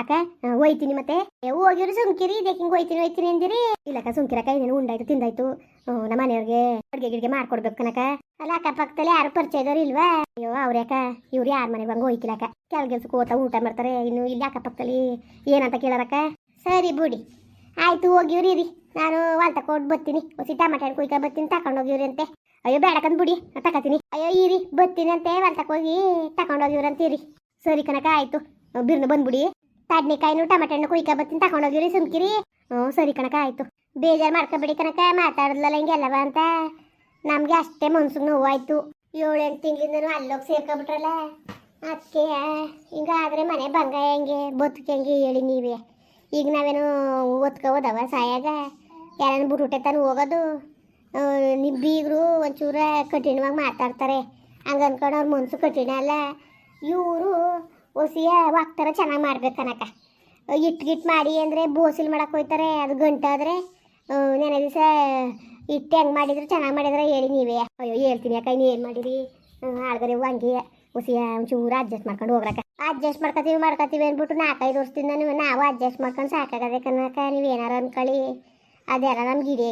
ಅಕ್ಕ ಹೋಯ್ತೀನಿ ಮತ್ತೆ. ಹೋಗಿರು ಸುಮ್ಕಿರಿ, ಇದಕ್ಕೆ ಹೋಯ್ತೀನಿ ಹೋಯ್ತೀನಿ ಅಂದಿರಿ. ಇಲ್ಲಕ್ಕ ಸುಮ್ಕಿರಕ್ಕ ಏನೇನು ಉಂಡಾಯ್ತು, ತಿಂದಾಯ್ತು. ನಮ್ಮ ಮನೆಯವ್ರಿಗೆ ಅಡ್ಗೆ ಗಿಡ್ಗೆ ಮಾಡ್ಕೊಡ್ಬೇಕು ಕನಕ ಅಲ್ಲ ಅಕ್ಕ ಪಕ್ಕದಲ್ಲಿ ಯಾರು ಪರಿಚಯದವ್ರು ಇಲ್ವಾ? ಅಯ್ಯೋ ಅವ್ರ್ಯಾಕ ಇವ್ರು ಯಾರ ಮನೆಗೆ ಬಂದು ಹೋಯ್ಕಿಲ್ಲಕ್ಕ ಕೆಲ ಕೆಲ್ಸಕ್ಕೆ ಕೂತ ಊಟ ಮಾಡ್ತಾರೆ, ಇನ್ನು ಇಲ್ಲಿ ಅಕ್ಕಪಕ್ಕದಲ್ಲಿ ಏನಂತ ಕೇಳಾರಕ್ಕ ಸರಿ ಬಿಡಿ. ಆಯ್ತು, ಹೋಗಿವ್ರಿ ರೀ ನಾನು ವಾಲ್ ತಕೊಂಡು ಬರ್ತೀನಿ ಹೊಸಿ ಟಮಾಟೆ ಕುಯ್ಕ ಬರ್ತೀನಿ ತಕೊಂಡು ಹೋಗಿವ್ರಿ ಅಂತೆ. ಅಯ್ಯೋ ಬೇಡಕಂದ್ ಬಿಡಿ ತಕತೀನಿ. ಅಯ್ಯೋ, ಇರಿ ಬರ್ತೀನಿ ಅಂತೆ ವಾಲ್ ಹೋಗಿ ಹೋಗಿವ್ರಿ ಅಂತೀರಿ ಸರಿ ಕನಕ ಆಯ್ತು. ಬಿರ್ನು ಬಂದ್ಬಿಡಿ. ತಡ್ನಿಕಾಯಿನು ಟಮಾಟೆ ಹಣ್ಣು ಕುಯ್ಕ ಬರ್ತೀನಿ ತಗೊಂಡು ಹೋಗಿವ್ರಿ ಸುಮ್ಕಿರಿ. ಹ್ಞೂ, ಸರಿ ಕಣಕ ಆಯ್ತು. ಬೇಜಾರು ಮಾಡ್ಕೊಬಿಡಿ ಕಣಕ ಮಾತಾಡಿದ್ಲಲ್ಲ ಹಿಂಗೆಲ್ಲವ ಅಂತ. ನಮಗೆ ಅಷ್ಟೇ ಮನ್ಸಿಗೆ ನೋವಾಯ್ತು. ಏಳೆಂಟು ತಿಂಗಳಿಂದನೂ ಅಲ್ಲೋಗಿ ಸೇರ್ಕೊಬಿಟ್ರಲ್ಲ. ಅದಕ್ಕೆ, ಹಿಂಗಾದರೆ ಮನೆ ಬಂಗ ಹೆಂಗೆ, ಬದುಕ ಹೆಂಗೆ ಹೇಳಿ ನೀವೇ. ಈಗ ನಾವೇನು ಓದ್ಕೊ ಸಾಯಾಗ? ಯಾರು ಬಿಟ್ಬಿಟ್ಟೆ ತಾನು ಹೋಗೋದು? ನಿಮ್ಮ ಬೀಗರು ಒಂಚೂರ ಕಠಿಣವಾಗಿ ಮಾತಾಡ್ತಾರೆ. ಹಂಗೆ ಅನ್ಕೊಂಡು ಅವ್ರ ಮನ್ಸು ಕಠಿಣ ಅಲ್ಲ. ಇವರು ಒಸಿಯ ವಾಗ್ತಾರ ಚೆನ್ನಾಗಿ ಮಾಡ್ಬೇಕು ಕನಕ ಇಟ್ಟು ಗಿಟ್ಟು ಮಾಡಿ ಅಂದರೆ ಬೋಸಿಲ್ ಮಾಡಕ್ಕೆ ಹೋಯ್ತಾರೆ, ಅದು ಗಂಟಾದರೆ ನೆನೆ ದಿವಸ ಇಟ್ಟು ಹೆಂಗೆ ಮಾಡಿದ್ರು, ಚೆನ್ನಾಗಿ ಮಾಡಿದ್ರೆ ಹೇಳಿ ನೀವೇ. ಅಯ್ಯೋ, ಹೇಳ್ತೀನಿ ಯಾಕೆ ಏನು ಮಾಡಿರಿ ಆಳ್ಗರೆ ಹಂಗೆ ಒಸಿಯ ಒಂಚೂರು ಅಡ್ಜಸ್ಟ್ ಮಾಡ್ಕೊಂಡು ಹೋಗ್ರಕ್ಕ ಅಡ್ಜಸ್ಟ್ ಮಾಡ್ಕೊತೀವಿ ಮಾಡ್ಕೊತೀವಿ ಅಂದ್ಬಿಟ್ಟು ನಾಲ್ಕೈದು ವರ್ಷದಿಂದ ನೀವು, ನಾವು ಅಡ್ಜಸ್ಟ್ ಮಾಡ್ಕೊಂಡು ಸಾಕಾಗದೆ ಕನಕ ನೀವು ಏನಾರು ಅಂದ್ಕೊಳ್ಳಿ ಅದೆಲ್ಲ ನಮ್ಗೆ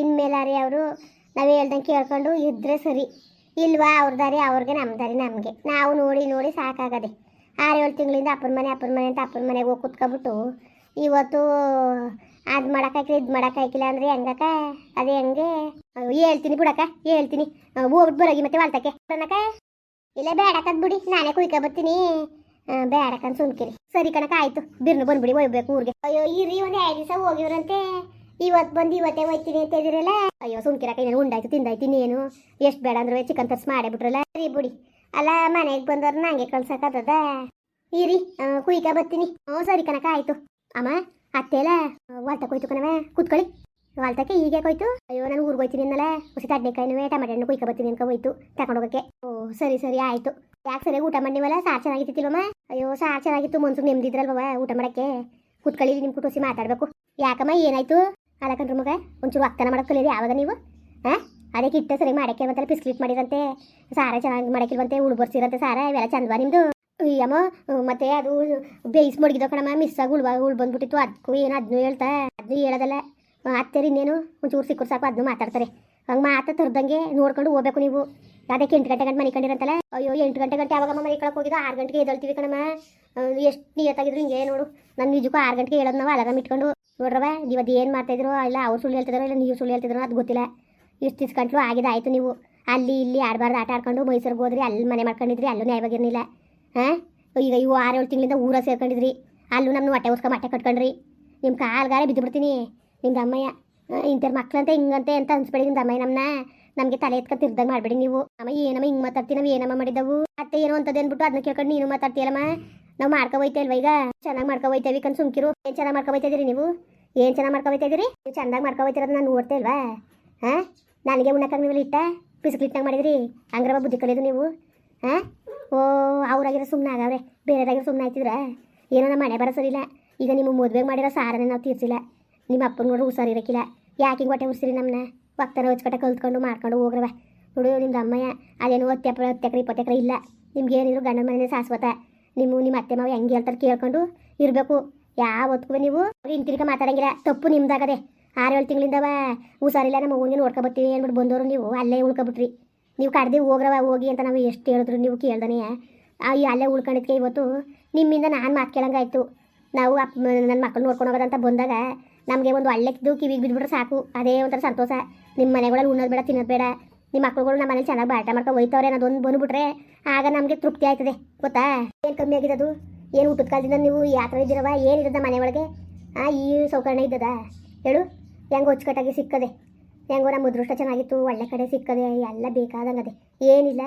ಇನ್ಮೇಲೆ ರೀ ಅವರು ನಾವು ಹೇಳ್ದಂಗೆ ಕೇಳ್ಕೊಂಡು ಇದ್ರೆ ಸರಿ. ಇಲ್ವಾ ಅವ್ರ ದಾರಿ, ಅವ್ರಿಗೆ ನಮ್ಮ ದಾರಿ, ನಮಗೆ. ನಾವು ನೋಡಿ ನೋಡಿ ಸಾಕಾಗದೆ. ಆರು ಏಳು ತಿಂಗಳಿಂದ ಅಪ್ಪನ ಮನೆ ಅಪ್ಪನ ಮನೆ ಅಂತ ಅಪ್ಪನ ಮನೆಗೆ ಹೋಗಿ ಕುತ್ಕೊಬಿಟ್ಟು ಇವತ್ತು ಅದು ಮಾಡೋಕ್ಕಾಗಿಲ್ಲ ಇದು ಮಾಡೋಕ್ಕಾಗಿಲ್ಲ ಅಂದರೆ ಹೆಂಗಕ್ಕ? ಅದೇ ಹೆಂಗೆ? ಹೇಳ್ತೀನಿ ಬಿಡಕ್ಕ, ಹೇಳ್ತೀನಿ. ಹೋಗ್ಬಿಟ್ಟು ಬರೋಗಿ ಮತ್ತೆ ವಾಲ್ತಕ್ಕೆ. ಕಣಕ ಇಲ್ಲ ಬೇಡಕ್ಕದ್ ಬಿಡಿ, ನಾನೇ ಕುಯ್ಕ ಬರ್ತೀನಿ. ಬೇಡಕ್ಕಂತ ಸುಮ್ಕಿರಿ. ಸರಿ ಕಣಕ ಆಯ್ತು. ಬಿರ್ನು ಬಂದ್ಬಿಡಿ ಹೋಗ್ಬೇಕು ಊರಿಗೆ. ಅಯ್ಯೋ ಇರಿ ಒಂದು ಎರಡು ದಿವಸ ಹೋಗಿವ್ರಂತೆ. ಇವತ್ತು ಬಂದು ಇವತ್ತೇ ಹೋಯ್ತೀನಿ ಅಂತ ಇದಿರಲ್ಲ ಅಯ್ಯೋ, ಸುಮ್ಕಿರಕ್ಕ, ಇನ್ನೇನು ಉಂಡಾಯ್ತು, ತಿಂದಾಯ್ತು ನೀನು ಎಷ್ಟು ಬೇಡ ಅಂದ್ರೆ ಚಿಕನ್ ತರ್ಸ್ ಮಾಡೇ ಬಿಟ್ರಲ್ಲ. ಸರಿ ಬಿಡಿ. ಅಲ್ಲ, ಮನೆಗೆ ಬಂದವ್ರು ನಂಗೆ ಕಳ್ಸಕ್ಕದ ಇರಿ ಕುಯ್ಕ ಬರ್ತೀನಿ. ಹ್ಞೂ ಸರಿ ಕನಕ ಆಯ್ತು. ಅಮ್ಮ ಅತ್ತೆಲ್ಲ ವಾಲ್ತಕ್ಕೆ ಹೋಯ್ತು ಕಣವ ಕೂತ್ಕೊಳ್ಳಿ. ವಾಲ್ತಕ್ಕೆ ಈಗ ಹೋಯ್ತು ಅಯ್ಯೋ, ನಾನು ಊರಿಗೆ ಹೋಯ್ತೀನಿ ಅನ್ನಲ್ಲ ಹುಸಿ ತಡ್ನೆಕಾಯಿನೂ ಟಮಾಟೆ ಹಣ್ಣು ಕುಯ್ಕ ಬರ್ತೀನಿ ಅನ್ಕೊ ಹೋಯ್ತು ತಗೊಂಡು ಹೋಗಕ್ಕೆ ಓ, ಸರಿ ಸರಿ, ಆಯ್ತು. ಯಾಕೆ ಸರಿ ಊಟ ಮಾಡಿವಲ್ಲ ಸಾರು ಚೆನ್ನಾಗಿತ್ತಿಲ್ವಮ್ಮ ಅಯ್ಯೋ, ಸಾರ್ ಚೆನ್ನಾಗಿತ್ತು, ಮನ್ಸು ನೆಮ್ಮದಿದ್ರಲ್ವ ಊಟ ಮಾಡಕ್ಕೆ. ಕುತ್ಕೊಳ್ಳಿ ನಿಮ್ಮ ಕುಟುಸಿ ಮಾತಾಡಬೇಕು. ಯಾಕಮ್ಮ, ಏನಾಯ್ತು? ಅಲ್ಲ ಕಣ್ರು ಮಗ, ಒಂಚೂರು ಅಕ್ಕನ ಮಾಡಕ್ಕೆ ಕಲೀರಿ ಯಾವಾಗ ನೀವು? ಹಾಂ ಅದಕ್ಕೆ ಇಟ್ಟ ಸರಿ ಮಾಡಕ್ಕೆ ಬಂತಲ್ಲ ಮಾಡಿದಂತೆ. ಮಾಡಿರಂತೆ ಸಾರ ಚೆನ್ನಾಗಿ ಮಾಡಕ್ಕಿಲ್ವಂತೆ ಉಳು ಬರ್ಸಿರಂತೆ ಸಾರ, ಇವೆಲ್ಲ ಚಂದವ ನಿಮ್ಮದು ಅಮ್ಮ, ಮತ್ತೆ ಅದು ಬೇಯಿಸಿ ಮಡಗಿದ ಕಣಮ್ಮ, ಮಿಸ್ ಆಗಿ ಉಳ್ವ ಉಳ್ ಬಂದ್ಬಿಟ್ಟಿತ್ತು ಅದಕ್ಕೂ ಏನು ಅದನ್ನು ಹೇಳ್ತಾ ಅದನ್ನು ಹೇಳೋದಲ್ಲ. ಅತ್ತೇರಿ ಇನ್ನೇನು, ಒಂಚೂರು ಸಿಕ್ಕರು ಸಾಕು ಅದನ್ನು ಮಾತಾಡ್ತಾರೆ. ಹಂಗೆ ಮಾತಾ ತರ್ದಂಗೆ ನೋಡ್ಕೊಂಡು ಹೋಗ್ಬೇಕು ನೀವು. ಅದಕ್ಕೆ ಎಂಟು ಗಂಟೆ ಗಂಟೆ ಮನೆ ಕಂಡಿರಂತಲ್ಲ. ಅಯ್ಯೋ, ಎಂಟು ಗಂಟೆ ಗಂಟೆ ಯಾವಾಗಮ್ಮ ಮನೆ ಕಳಕ್ಕೆ ಹೋಗಿದ್ದು? ಆರು ಗಂಟೆಗೆ ಎದಳ್ತೀವಿ ಕಣಮ್ಮ. ಎಷ್ಟು ನಿಯತ್ತಾಗಿದ್ರು ಹಿಂಗೆ ನೋಡು. ನನ್ನ ನಿಜಕ್ಕೂ ಆರು ಗಂಟೆಗೆ ಹೇಳೋದು ನಾವು ಅಲಗಮ್ ಇಟ್ಕೊಂಡು. ನೋಡ್ರವ ಇವತ್ತು ಏನು ಮಾಡ್ತಾಯಿದ್ರು ಇಲ್ಲ ಅವ್ರು ಸುಳ್ಳು ಹೇಳ್ತಿದ್ರು, ಇಲ್ಲ ನೀವು ಸುಳ್ಳು ಹೇಳ್ತಿದ್ರು ಅದು ಗೊತ್ತಿಲ್ಲ. ಇಷ್ಟು ಗಂಟ್ಲು ಆಗಿದೆ ಆಯಿತು ನೀವು. ಅಲ್ಲಿ ಇಲ್ಲಿ ಆಡಬಾರ್ದು, ಆಟ ಆಡ್ಕೊಂಡು ಮೈಸೂರಿಗೆ ಹೋದ್ರಿ, ಅಲ್ಲಿ ಮನೆ ಮಾಡ್ಕೊಂಡಿದ್ರಿ, ಅಲ್ಲೂ ನ್ಯಾಯವಾಗಿರಲಿಲ್ಲ ಹಾಂ? ಈಗ ಇವು ಆರು ಏಳು ತಿಂಗಳಿಂದ ಊರ ಸೇರ್ಕೊಂಡಿದ್ರಿ. ಅಲ್ಲೂ ನಮ್ಮ ಹೊಟ್ಟೆ ಉಸ್ಕೊಂಡು ಮಟ್ಟೆ ಕಟ್ಕೊಂಡ್ರಿ. ನಿಮ್ಮ ಕಾಲ್ಗಾರೆ ಬಿದ್ದುಬಿಡ್ತೀನಿ ನಿಮ್ಮ ಅಮ್ಮಯ್ಯ. ಇಂಥವ್ರ ಮಕ್ಳಂತೆ ಹಿಂಗಂತೆ ಅಂತ ಅನ್ಸ್ಬೇಡಿ ನಿಮ್ಮ ಅಮ್ಮಯ್ಯ ನಮ್ಮನ್ನ ನಮಗೆ ತಲೆ ಎತ್ಕೊಂಡು ತಿರ್ದಂಗೆ ಮಾಡಬೇಡಿ ನೀವು. ಅಮ್ಮ ಏನಮ್ಮ ಹಿಂಗೆ ಮಾತಾಡ್ತೀನಿ ನಾವು ಏನಮ್ಮ ಮಾಡಿದ್ದವು ಅತ್ತೆ ಏನೋ ಅಂತದ್ದು ಅಂದ್ಬಿಟ್ಟು ಅದನ್ನ ಕೇಳ್ಕೊಂಡು ನೀನು ಮಾತಾಡ್ತೀಯಲ್ಲಮ್ಮ ನಾವು ಮಾಡ್ಕೊ ಹೋಯ್ತೇಲ್ವ ಈಗ? ಚೆನ್ನಾಗಿ ಮಾಡ್ಕೊ ಕಣ್ ಸುಮ್ಕಿರು. ಏನು ಚೆನ್ನಾಗಿ ಮಾಡ್ಕೊ ಹೋಯ್ತಿದ್ದೀರಿ ನೀವು? ಏನು ಚೆನ್ನಾಗಿ ಮಾಡ್ಕೊ ಹೋಯ್ತಿದ್ದೀರಿ ನೀವು ಚೆಂದಾಗಿ ಮಾಡ್ಕೊ ನಾನು ನೋಡ್ತಾ ಇಲ್ವಾ ಹಾಂ? ನನಗೆ ಉಣ್ಣಕ್ಕಾಗ ನೀವು ಇಟ್ಟ? ಬಿಸಿಕ್ಲಿಟ್ನಾಗ ಮಾಡಿದ್ರಿ? ಹಂಗ್ರವ ಬುದ್ಧಿ ಕಲಿಯೋದು ನೀವು? ಹಾಂ ಓ, ಅವ್ರಾಗಿರೋ ಸುಮ್ಮನೆ ಆಗವ್ರೆ ಬೇರೆದಾಗಿರೋ ಸುಮ್ಮನೆ ಆಯ್ತಿದ್ರ? ಏನೋ ನಮ್ಮ ಮನೆ ಬರೋ ಸರಿಲ್ಲ ಈಗ ನಿಮ್ಮ ಮದುವೆಗೆ ಮಾಡಿರೋ ಸಾರನೇ ನಾವು ತೀರ್ಸಿಲ್ಲ. ನಿಮ್ಮ ಅಪ್ಪನ ನೋಡ್ರಿ ಹುಷಾರಿರಕ್ಕಿಲ್ಲ ಯಾಕೆ ಹೊಟ್ಟೆ ಉರ್ಸಿರಿ ನಮ್ಮನ್ನ ಒಕ್ತಾರ ಹೊಚ್ಕಟ್ಟೆ ಕಲ್ತ್ಕೊಂಡು ಮಾಡ್ಕೊಂಡು ಹೋಗ್ರವ. ನೋಡು ನಿಮ್ದು ಅಮ್ಮಯ್ಯ, ಅದೇನು ಹತ್ತು ಎಪ್ಪ ಹತ್ತು ಎಕರೆ ಇಪ್ಪತ್ತು ಎಕರೆ ಇಲ್ಲ. ನಿಮ್ಗೆ ಏನಿದ್ರು ಗಂಡನ ಮನೆ ಶಾಶ್ವತ. ನಿಮ್ಮ ನಿಮ್ಮ ಅತ್ತೆ ಮಾವ ಹೆಂಗೆ ಹೇಳ್ತಾರೆ ಕೇಳ್ಕೊಂಡು ಇರಬೇಕು. ಯಾವತ್ತಿಗೂ ನೀವು? ಹಿಂತಿರ್ಗ ಮಾತಾಡಂಗಿಲ್ಲ. ತಪ್ಪು ನಿಮ್ದಾಗದೆ. ಆರು ಏಳು ತಿಂಗಳಿಂದವ. ಹುಷಾರಿಲ್ಲ, ನಮ್ಮ ಮಗುವಿಗೆ ನೋಡ್ಕೊಬತ್ತೀವಿ ಅಂದ್ಬಿಟ್ಟು ಬಂದವರು ನೀವು. ಅಲ್ಲೇ ಉಳ್ಕೊಬಿಟ್ರಿ. ನೀವು ಕಡ್ದೆ ಹೋಗ್ರವ, ಹೋಗಿ ಅಂತ ನಾವು ಎಷ್ಟು ಹೇಳಿದ್ರು ನೀವು ಕೇಳ್ದನೆ. ಈ ಅಲ್ಲೇ ಉಳ್ಕೊಂಡಿದ್ಕೆ ಇವತ್ತು ನಿಮ್ಮಿಂದ ನಾನು ಮಾತು ಕೇಳಂಗಾಯ್ತು. ನಾವು ಅಪ್ಪ ನನ್ನ ಮಕ್ಕಳು ನೋಡ್ಕೊಂಡು ಹೋಗೋದಂತ ಬಂದಾಗ ನಮಗೆ ಒಂದು ಒಳ್ಳೆದು ಕಿವಿಗೆ ಬಿದ್ಬಿಟ್ರೆ ಸಾಕು. ಅದೇ ಒಂಥರ ಸಂತೋಷ. ನಿಮ್ಮ ಮನೆಗಳಲ್ಲಿ ಉಣ್ಣೋದು ಬೇಡ, ತಿನ್ನೋದು ಬೇಡ. ನಿಮ್ಮ ಮಕ್ಕಳುಗಳು ನಮ್ಮ ಮನೇಲಿ ಚೆನ್ನಾಗಿ ಬಾಟ ಮಾಡ್ಕೊಂಡು ಹೋಯ್ತವ್ರೆ ಅನ್ನೋದೊಂದು ಬಂದುಬಿಟ್ರೆ ಆಗ ನಮಗೆ ತೃಪ್ತಿ ಆಯ್ತದೆ. ಗೊತ್ತಾ? ಏನು ಕಮ್ಮಿ ಆಗಿರೋದು ಏನು ಊಟದ ಕಾಲದಿಂದ ನೀವು ಯಾತ್ರ ಇದ್ದೀರವ ಏನಿದ್ದ ಮನೆ ಆ, ಈ ಸೌಕರ್ಯ ಇದ್ದದ? ಹೇಳು. ಹೆಂಗೆ ಹೊಚ್ಕಟ್ಟಾಗಿ ಸಿಕ್ಕದೆ. ಹೆಂಗೋ ನಮ್ಮ ಅದೃಷ್ಟ ಚೆನ್ನಾಗಿತ್ತು, ಒಳ್ಳೆ ಕಡೆ ಸಿಕ್ಕದೆ, ಎಲ್ಲ ಬೇಕಾದಂಗದೆ. ಏನಿಲ್ಲ,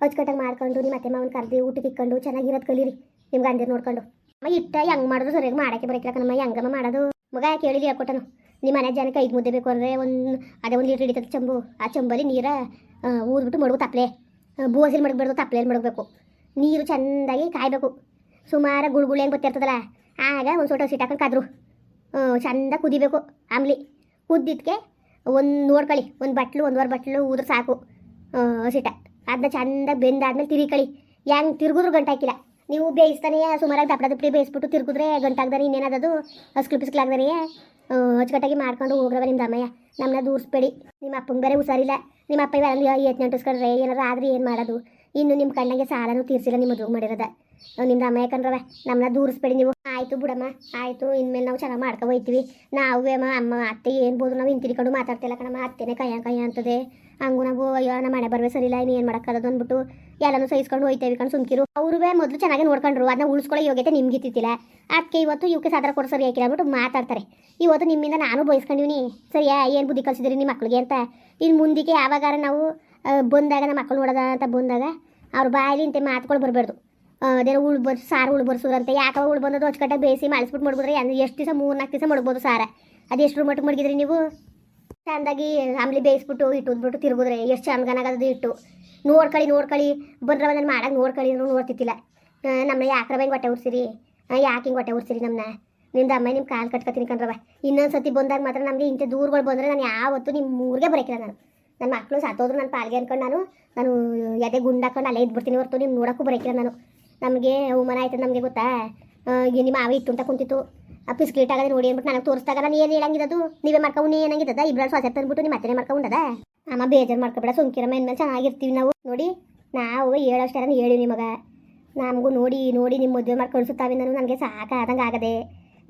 ಹೊಚ್ಕಟ್ಟಾಗಿ ಮಾಡ್ಕೊಂಡು ನಿಮ್ಮ ಅತ್ತೆ ಮಾವನ ಕರೆದು ಊಟಕ್ಕೆ ಇಕ್ಕೊಂಡು ಚೆನ್ನಾಗಿರೋದು ಕಲೀರಿ ನಿಮ್ಗೆ ಗಂಡಿರ್ ನೋಡ್ಕೊಂಡು. ಅಮ್ಮ, ಇಟ್ಟ ಹೆಂಗೆ ಮಾಡೋದು ಸರಿಯಾಗಿ ಮಾಡೋಕ್ಕೆ ಬರೋಕ್ಕಿಲ್ಲ ಕಣಮ್ಮ ಹೆಂಗಮ್ಮ ಮಾಡೋದು. ಮಗ ಕೇಳಿಲಿ ಹಾಕೊಟ್ಟನು ನಿಮ್ಮ ಮನೆ ಜನಕ್ಕೆ ಐದು ಮುದ್ದೆ ಬೇಕು ಅಂದರೆ ಒಂದು, ಅದೇ ಒಂದು ಲೀಟ್ರ್ ಹಿಡಿತದೆ ಚಂಬು. ಆ ಚಂಬಲ್ಲಿ ನೀರ ಊದ್ಬಿಟ್ಟು ಮಡಗು ತಪ್ಪಲೆ ಬೋಸಿಲ್ ಮಡಗಬಾರ್ದು ತಪ್ಪಲೆಯಲ್ಲಿ ಮಡಗಬೇಕು. ನೀರು ಚೆಂದಾಗಿ ಕಾಯಬೇಕು. ಸುಮಾರು ಗುಳುಗುಳು ಹೆಂಗೆ ಬರ್ತಿರ್ತದಲ್ಲ ಆಗ ಒಂದು ಸ್ವಲ್ಪ ಸೀಟ್ ಹಾಕೊಂಡು ಕಾದ್ರು. ಚಂದ ಕುದಿಬೇಕು, ಆಮ್ಲಿ. ಕುದ್ದಿದ್ಕೆ ಒಂದು ನೋಡ್ಕೊಳ್ಳಿ ಒಂದು ಬಟ್ಲು, ಒಂದುವರೆ ಬಟ್ಲು ಉದ್ರೆ ಸಾಕು. ಹಸಿಟ. ಅದನ್ನ ಚೆಂದಾಗಿ ಬೆಂದಾದ್ಮೇಲೆ ತಿರಿಕಳಿ. ಹೆಂಗೆ ತಿರುಗಿದ್ರು ಗಂಟೆ ಹಾಕಿಲ್ಲ. ನೀವು ಬೇಯಿಸ್ತಾನೆ ಸುಮಾರಾಗಿ ದಪ್ಪಡ ದಪ್ಪಡಿ ಬೇಯಿಸ್ಬಿಟ್ಟು ತಿರುಗಿದ್ರೆ ಗಂಟಾಗ್ದಾರೆ ಇನ್ನೇನದದು ಹಸ್ಕಲ್ ಪಿಸ್ಕ್ಲಾಗ್ದಾರೆ ಅಚ್ಚುಕಟ್ಟಾಗಿ ಮಾಡ್ಕೊಂಡು ಹೋಗ್ರವ ನಿಮ್ಮ ಅಮ್ಮಯ್ಯ. ನಮ್ಮನ್ನ ದೂರಿಸ್ಬೇಡಿ. ನಿಮ್ಮ ಅಪ್ಪಂಗೆ ಬೇರೆ ಹುಷಾರಿಲ್ಲ. ನಿಮ್ಮ ಅಪ್ಪ ಇವೆಲ್ಲ ಎತ್ ನೆಂಟಿಸ್ಕೊಂಡ್ರೆ ಏನಾರು ಆದ್ರೆ ಏನು ಮಾಡೋದು? ಇನ್ನು ನಿಮ್ಮ ಕಣ್ಣಿಗೆ ಸಾಲನೂ ತೀರಿಸಿಲ್ಲ ನಿಮ್ಮ ಮದುವೆ ಮಾಡಿರೋದ ನಿಮ್ಮ ಅಮ್ಮ ಯಾಕಂದ್ರವ ನಮ್ಮನ್ನ ದೂರಿಸ್ಬೇಡಿ ನೀವು. ಆಯಿತು ಬಿಡಮ್ಮ, ಆಯಿತು. ಇನ್ಮೇಲೆ ನಾವು ಚೆನ್ನಾಗಿ ಮಾಡ್ಕೊ ಹೋಯ್ತೀವಿ. ನಾವೇ ಅಮ್ಮ ಅಮ್ಮ, ಅತ್ತೆ ಏನು ಬೋದು ನಾವು ಹಿಂತಿರ್ಕೊಂಡು ಮಾತಾಡ್ತಿಲ್ಲ ಕಣಮ್ಮ. ಅತ್ತೆನೇ ಕೈಯ ಕೈಯ ಅಂತದೆ. ಹಂಗು ನಾವು ಅಯ್ಯೋ, ನಮ್ಮ ಮನೆ ಸರಿ ಇಲ್ಲ ಇನ್ನು ಏನು ಮಾಡೋಕ್ಕಾಗದು ಅಂದ್ಬಿಟ್ಟು ಎಲ್ಲನೂ ಸಹಿಸ್ಕೊಂಡು ಹೋಯ್ತೇವೆ ಕಣ್ ಸುಮ್ಕಿರು. ಅವ್ರುವೇ ಮೊದಲು ಚೆನ್ನಾಗಿ ನೋಡ್ಕೊಂಡ್ರು. ಅದನ್ನ ಉಳಿಸ್ಕೊಳ್ಳೋ ಯೋಗ್ಯತೆ ನಿಮ್ಗೆ ಇತ್ತಿಲ್ಲ ಅದಕ್ಕೆ ಇವತ್ತು ಇವಕ್ಕೆ ಸಾಧಾರ ಕೊಡ್ಸರಿ ಸರಿ ಅಂದ್ಬಿಟ್ಟು ಮಾತಾಡ್ತಾರೆ. ಇವತ್ತು ನಿಮ್ಮಿಂದ ನಾನು ಬಯಸ್ಕೊಂಡಿವ್ನಿ ಸರಿಯಾ, ಏನು ಬುದ್ಧಿ ಕಲ್ಸಿದ್ರಿ ನಿಮ್ಮ ಮಕ್ಳಿಗೆ ಅಂತ. ಇನ್ನು ಮುಂದಕ್ಕೆ ಯಾವಾಗಾರ ನಾವು ಬಂದಾಗ ನಮ್ಮ ಮಕ್ಕಳು ನೋಡೋದ ಅಂತ ಬಂದಾಗ ಅವ್ರ ಬಾಯಲ್ಲಿ ಇಂತೆ ಮಾತುಗಳು ಬರಬಾರ್ದು. ಅದೇನೋ ಉಳು ಸಾರು ಉಳ್ ಬರ್ಸೋದಂತ ಯಾಕೆ ಉಳು ಬಂದದ್ದು ಅಚ್ಚುಕಟ್ಟಾಗಿ ಬೇಯಿಸಿ ಮಾಡಿಸ್ಬಿಟ್ಟು ಮಾಡ್ಬೋದ್ರಿ ಅಂದ್ರೆ ಎಷ್ಟು ದಿವಸ ಮೂರು ನಾಲ್ಕು ದಿವಸ ಮಾಡ್ಬೋದು ಸಾರ. ಅದು ಎಷ್ಟು ಮಟ್ಟಿಗೆ ಮಡಗಿದ್ರಿ ನೀವು? ಚಂದಾಗಿ ಆಮ್ಲಿ ಬೇಯಿಸ್ಬಿಟ್ಟು ಇಟ್ಟುದ್ಬಿಟ್ಟು ತಿರುಗಿದ್ರೆ. ಎಷ್ಟು ಚಂದಗನಾಗದು ಇಟ್ಟು ನೋಡ್ಕೊಳ್ಳಿ ನೋಡ್ಕೊಳ್ಳಿ ಬಂದ್ರೆ ಬಂದ್ರೆ ಮಾಡಕ್ಕೆ ನೋಡ್ಕೊಳ್ಳಿ ಅಂದ್ರೆ ನೋಡ್ತಿತ್ತಿಲ್ಲ ನಮ್ಮ ಯಾಕ್ರ ಹೆಂಗೆ ಹೊಟ್ಟೆ ಉರ್ಸಿರಿ? ಯಾಕೆ ಹಿಂಗೆ ಹೊಟ್ಟೆ ಉರ್ಸಿರಿ ನಮ್ಮನ್ನ ನಿಮ್ದು ಅಮ್ಮ ನಿಮ್ಮ ಕಾಲು ಕಟ್ಕೊತೀನಿ ಕಣ್ರವ ಇನ್ನೊಂದು ಸತಿ ಬಂದಾಗ ಮಾತ್ರ ನಮಗೆ ಇಂಥ ದೂರಗಳು ಬಂದರೆ ನಾನು ಯಾವತ್ತು ನಿಮ್ಮ ಊರಿಗೆ ಬರೋಕಿಲ್ಲ ನಾನು. ನನ್ನ ಮಕ್ಕಳು ಸತ್ತೋದ್ರು ನನ್ನ ಪಾಲ್ಗೆ ಅನ್ಕೊಂಡು ನಾನು ನಾನು ಎದೆ ಗುಂಡಾಕೊಂಡು ಅಲ್ಲೇ ಇದ್ಬಿಡ್ತೀನಿ ಹೊರತು. ನಿಮ್ಮ ನೋಡೋಕ್ಕೂ ಬರೋಕಿಲ್ಲ ನಾನು. ನಮಗೆ ಅವಮಾನ ಆಯ್ತದ ನಮಗೆ ಗೊತ್ತಾ? ನಿಮ್ಮ ಆವಿ ಇಟ್ಟು ಅಂತ ಕುಂತಿತ್ತು. ಆ ಕ್ಲೀಟ್ ಆಗದೆ ನೋಡಿ ಅಂದ್ಬಿಟ್ಟು ನನಗೆ ತೋರಿಸ್ದಾಗ ನಾನು ಏನು ಹೇಳಂಗಿದ್ದು ನೀವೇ ಮಾಡ್ಕೊಂಡು ಏನಾಗಿದ್ದದ ಇಬ್ರ ಸ್ವಾಸ ತಂದ್ಬಿಟ್ಟು ನಿಮ್ಮ ಅತ್ತೆನೇ ಮಾಡ್ಕೊಂಡದ ಅಮ್ಮ ಬೇಜಾರು ಮಾಡ್ಕೊಬೇಡ ಸುಮ್ಕಿರಮ್ಮ ಇನ್ಮೇಲೆ ಚೆನ್ನಾಗಿರ್ತೀವಿ ನಾವು. ನೋಡಿ, ನಾವು ಹೇಳೋಷ್ಟು ಹೇಳಿ ನಿಮಗೆ ನಮಗೂ ನೋಡಿ ನೋಡಿ ನಿಮ್ಮ ಮದುವೆ ಮಾಡಿ ಕಳಿಸುತ್ತಾವೆ ನಾನು, ನನಗೆ ಸಾಕಾದಂಗೆ ಆಗದೆ.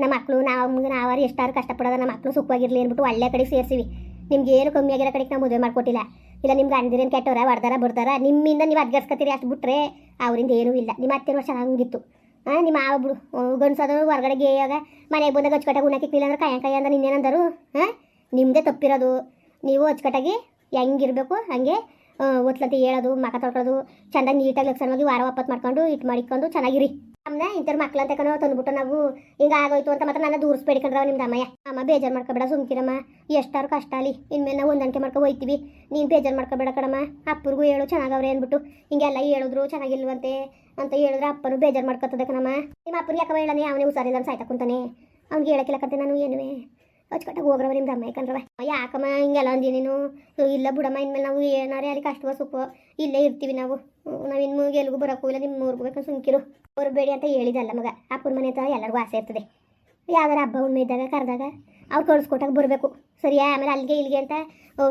ನಮ್ಮ ಮಕ್ಕಳು ನಾವು ನಾವಾರು ಎಷ್ಟಾರು ಕಷ್ಟಪಡೋದ ನಮ್ಮ ಮಕ್ಕಳು ಸುಖವಾಗಿರಲಿ ಅಂದ್ಬಿಟ್ಟು ಒಳ್ಳೆ ಕಡೆ ಸೇರಿಸಿವಿ. ನಿಮ್ಗೆ ಏನು ಕಮ್ಮಿ ಆಗಿರೋ ಕಡೆಗೆ ನಾವು ಮದುವೆ ಮಾಡಿಕೊಟ್ಟಿಲ್ಲ. ಇಲ್ಲ, ನಿಮ್ಗೆ ಅಂದಿರೇನು ಕೆಟ್ಟವ್ರ ಬರ್ದಾರ ಬರ್ತಾರ ನಿಮ್ಮಿಂದ ನೀವು ಅದ್ಗರ್ಸ್ಕೊತೀರಿ ಅಷ್ಟು ಬಿಟ್ಟರೆ ಅವರಿಂದ ಏನೂ ಇಲ್ಲ. ನಿಮ್ಮ ಅತ್ತೆ ಹಂಗಿತ್ತು ಹಾಂ ನಿಮ್ಮ ಆ ಬಿಡು ಗಂಡ್ಸೋದು ಹೊರಗಡೆ ಗೇಯಾಗ ಮನೆಗೆ ಬಂದಾಗ ಅಚ್ಚುಕಟ್ಟಾಗಿ ಉಣ್ಣಕ್ಕಿಲ್ಲ ಅಂದ್ರೆ ಕಾಯಂ ಕೈ ಅಂದ್ರೆ ಇನ್ನೇನಂದರು ಹಾಂ ನಿಮ್ಮದೇ ತಪ್ಪಿರೋದು. ನೀವು ಅಚ್ಚುಕಟ್ಟಾಗಿ ಹೆಂಗಿರಬೇಕು, ಹಾಗೆ ಒತ್ಲಂತ ಹೇಳೋದು, ಮಕ ತೊಳ್ಕೊಳ್ಳೋದು, ಚೆಂದಾಗಿ ನೀಟಾಗಿ ಲಕ್ಷಣವಾಗಿ ವಾರ ವಾಪಸ್ ಮಾಡ್ಕೊಂಡು ಇಟ್ಟು ಮಾಡಿಕೊಂಡು ಚೆನ್ನಾಗಿರಿ. ನಮ್ಮನ್ನ ಇಂಥವ್ರ ಮಕ್ಳು ಅಂತ ತಂದ್ಬಿಟ್ಟು ನಾವು ಹಿಂಗೆ ಆಗೋಯ್ತು ಅಂತ ಮಾತ್ರ ನಾನು ದೂರಿಸ್ಬೇಡಿ ಕಣ್ರವ ನಿಮ್ಮ ಅಮ್ಮಯ್ಯ ಅಮ್ಮ ಬೇಜಾರು ಮಾಡ್ಕೊಬೇಡ ಸುಮ್ತಿರಮ್ಮ ಎಷ್ಟಾರು ಕಷ್ಟ ಅಲ್ಲಿ. ಇನ್ಮೇಲೆ ನಾವು ಹೊಂದಾಣಿಕೆ ಮಾಡ್ಕೊ ಹೋಯ್ತೀವಿ. ನೀನು ಬೇಜಾರು ಮಾಡ್ಕೊಬೇಡ ಕಣಮ್ಮ. ಅಪ್ಪರಿಗೂ ಹೇಳು ಚೆನ್ನಾಗವ್ರೆ ಅಂದ್ಬಿಟ್ಟು. ಹಿಂಗೆಲ್ಲ ಹೇಳಿದ್ರು ಚೆನ್ನಾಗಿಲ್ವಂತೆ ಅಂತ ಹೇಳಿದ್ರೆ ಅಪ್ಪನು ಬೇಜಾರು ಮಾಡ್ಕೊತದೆ ಕಣಮ್ಮ. ನಿಮ್ಮ ಅಪ್ಪರಿಗೆ ಯಾಕವ ಹೇಳನೆ? ಅವನೇ ಹುಷಾರಿಲ್ಲ ಸಾಯ್ತಾ ಕುಂತಾನೆ. ಅವ್ನಿಗೆ ಹೇಳಕ್ಕಿಲ್ಲ ಕತೆ ನಾನು ಏನುವೆ? ಅಚ್ಕಟ್ಟಾಗಿ ಹೋಗ್ರವ ನಿಮ್ಮ ಅಮ್ಮ ಯಾಕಂದ್ರವ ಯಾಕಮ್ಮ ಹಿಂಗೆಲ್ಲ ಅಂದಿ ನೀನು? ಇಲ್ಲ ಬಿಡಮ್ಮ, ಇನ್ಮೇಲೆ ನಾವು ಏನಾರೇ ಅಲ್ಲಿ ಕಷ್ಟವ ಸುಖ, ಇಲ್ಲೇ ಇರ್ತೀವಿ ನಾವು. ನಾವು ಇನ್ನು ಎಲ್ಗೂ ಬರೋಕ್ಕೂ ಇಲ್ಲ, ನಿಮ್ಮ ಊರ್ಗೂ ಬೇಕು ಸುಮ್ಕಿರು. ಬರಬೇಡಿ ಅಂತ ಹೇಳಿದಲ್ಲ ಮಗ. ಅಪ್ಪನ ಮನೆ ಹತ್ರ ಎಲ್ಲರಿಗೂ ಆಸೆ ಇರ್ತದೆ. ಯಾವ್ದಾರ ಹಬ್ಬ ಹುಣ್ಣಿಮೆ ಇದ್ದಾಗ ಕರೆದಾಗ ಅವ್ರು ಕಳ್ಸ್ಕೊಟ್ಟಾಗ ಬರಬೇಕು. ಸರಿಯಾ ಆಮೇಲೆ ಅಲ್ಲಿಗೆ ಇಲ್ಲಿಗೆ ಅಂತ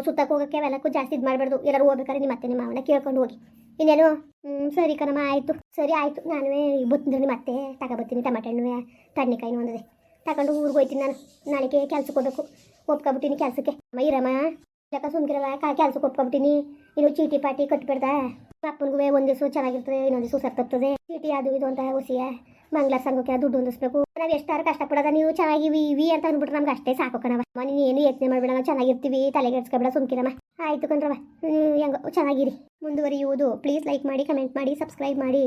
ಸುತ್ತಕ್ಕೆ ಹೋಗೋಕ್ಕೆ ಅವೆಲ್ಲಕ್ಕೂ ಜಾಸ್ತಿ ಇದು ಮಾಡಬಾರ್ದು. ಎಲ್ಲರೂ ಹೋಗ್ಬೇಕಾದ್ರೆ ನಿಮ್ಮ ಅತ್ತೆ ನಿಮ್ಮ ಮಾವನ ಕೇಳ್ಕೊಂಡು ಹೋಗಿ. ಇನ್ನೇನು ಸರಿ ಕಣಮ್ಮ, ಆಯಿತು. ಸರಿ, ಆಯಿತು. ನಾನು ಬತ್ತಿದ್ರೆ ಮತ್ತೆ ತಗೊಬತ್ತೀನಿ ಟಮಾಟೆ ಹಣ್ಣು ತಣ್ಣೆಕಾಯಿನೂ ಒಂದದೆ. ತಗೊಂಡು ಊರಿಗೆ ಹೋಯ್ತೀನಿ ನಾನು. ನಾಳೆಗೆ ಕೆಲ್ಸಕ್ಕೆ ಹೋಗ್ಬೇಕು. ಒಪ್ಕೊಬಿಟ್ಟಿನಿ ಕೆಲಸಕ್ಕೆ. ಅಮ್ಮ, ಇರಮ್ಮ. ಯಾಕ ಸುಮ್ಕಿರಲ್ಲ? ಕೆಲ್ಸಕ್ಕೆ ಒಪ್ಕೊಬಿಟ್ಟಿನಿ. ಇನ್ನು ಚೀಟಿ ಪಾಟಿ ಕಟ್ಬಿಡ್ದ? ಅಪ್ಪನಿಗೂ ಒಂದ್ ದಿವಸ ಚೆನ್ನಾಗಿರ್ತದೆ ಇನ್ನೊಂದು ದಿವಸ ಸತ್ತೋಗ್ತದೆ. ಚೀಟಿ ಅದು ಇದು ಅಂತ ಹುಸಿಯ ಮಂಗ್ಲ ಸಂಘಕ್ಕೆ ದುಡ್ಡು ಹೊಂದಿಸ್ಬೇಕು. ನಾವು ಎಷ್ಟಾರು ಕಷ್ಟಪಡೋದ ನೀವು ಚೆನ್ನಾಗಿವಿ ಇವಿ ಅಂತ ಅಂದ್ಬಿಟ್ರೆ ನಮ್ಗೆ ಅಷ್ಟೇ ಸಾಕು ಕಣವ ನೀನು ಏನು ಯೋಚನೆ ಮಾಡ್ಬೇಡ ನಾವು ಚೆನ್ನಾಗಿರ್ತೀವಿ ತಲೆಗೆಡ್ಸ್ಕೊಬೇಡ ಸುಮ್ಕಿರಮ್ಮ. ಆಯ್ತು ಕಣ್ರವ ಹ್ಮ್, ಹೆಂಗೋ ಚೆನ್ನಾಗಿರಿ. ಮುಂದುವರಿಯುವುದು. ಪ್ಲೀಸ್ ಲೈಕ್ ಮಾಡಿ ಕಮೆಂಟ್ ಮಾಡಿ ಸಬ್ಸ್ಕ್ರೈಬ್ ಮಾಡಿ.